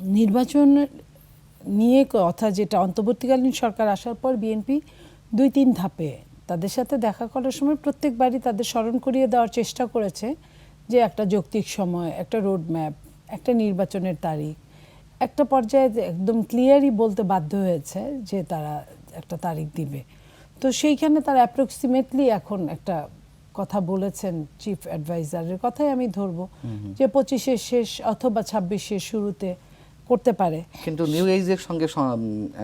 নির্বাচন নিয়ে কথা যেটা অন্তর্বর্তীকালীন সরকার আসার পর বিএনপি দুই তিন ধাপে তাদের সাথে দেখা করার সময় প্রত্যেকবারই তাদের স্মরণ করিয়ে দেওয়ার চেষ্টা করেছে যে একটা যৌক্তিক সময় একটা রোড ম্যাপ একটা নির্বাচনের তারিখ। একটা পর্যায়ে একদম ক্লিয়ারই বলতে বাধ্য হয়েছে যে তারা একটা তারিখ দিবে। তো সেইখানে তারা অ্যাপ্রক্সিমেটলি এখন একটা কথা বলেছেন চিফ অ্যাডভাইজারের কথাই আমি ধরবো যে পঁচিশের শেষ অথবা ছাব্বিশের শুরুতে করতে পারে। কিন্তু নিউ এজের সঙ্গে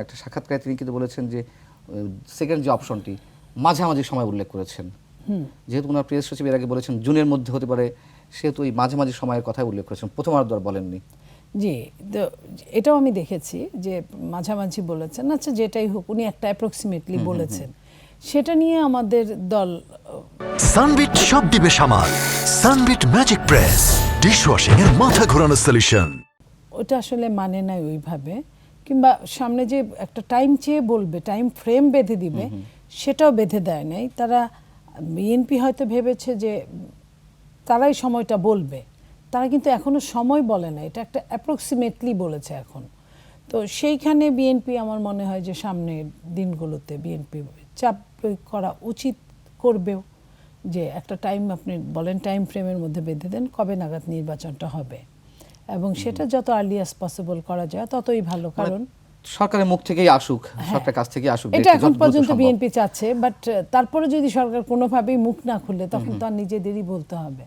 একটা সাক্ষাৎকারে তিনি কিন্তু বলেছেন যে সেকেন্ড যে অপশনটি মাঝামাঝি সময় উল্লেখ করেছেন। যেহেতু ওনার প্রেস সচিব এর আগে বলেছেন জুনের মধ্যে হতে পারে সেহেতু ওই মাঝামাঝি সময়ের কথাই উল্লেখ করেছেন। প্রথম আর বলেননি। জি তো এটাও আমি দেখেছি যে মাঝামাঝি বলেছেন আচ্ছা যেটাই হোক উনি একটা অ্যাপ্রক্সিমেটলি বলেছেন। সেটা নিয়ে আমাদের দল সানবিট সব দিবে সামাল। সানবিট ম্যাজিক প্রেস ডিশওয়াশিং এর মাথা ঘোরানো সলিউশন ওটা আসলে মানে নাই ওইভাবে। কিংবা সামনে যে একটা টাইম চেয়ে বলবে টাইম ফ্রেম বেঁধে দিবে সেটাও বেঁধে দেয় নাই। তারা বিএনপি হয়তো ভেবেছে যে তারাই সময়টা বলবে। তারা কিন্তু এখনও সময় বলে না এটা একটা অ্যাপ্রক্সিমেটলি বলেছে এখন। তো সেইখানে বিএনপি আমার মনে হয় যে সামনের দিনগুলোতে বিএনপি চাপ প্রয়োগ করা উচিত করবেও যে একটা টাইম আপনি বলেন টাইম ফ্রেমের মধ্যে বেঁধে দেন কবে নাগাদ নির্বাচনটা হবে। এবং সেটা যত আর্লি অ্যাজ পসিবল করা যায় ততই ভালো কারণ সরকারের মুখ থেকেই আসুক সরকারের কাছ থেকে আসুক এটা এখন পর্যন্ত বিএনপি চাচ্ছে বাট তারপরে যদি সরকার কোনোভাবেই মুখ না খুলে তখন তো আর নিজেদেরই বলতে হবে।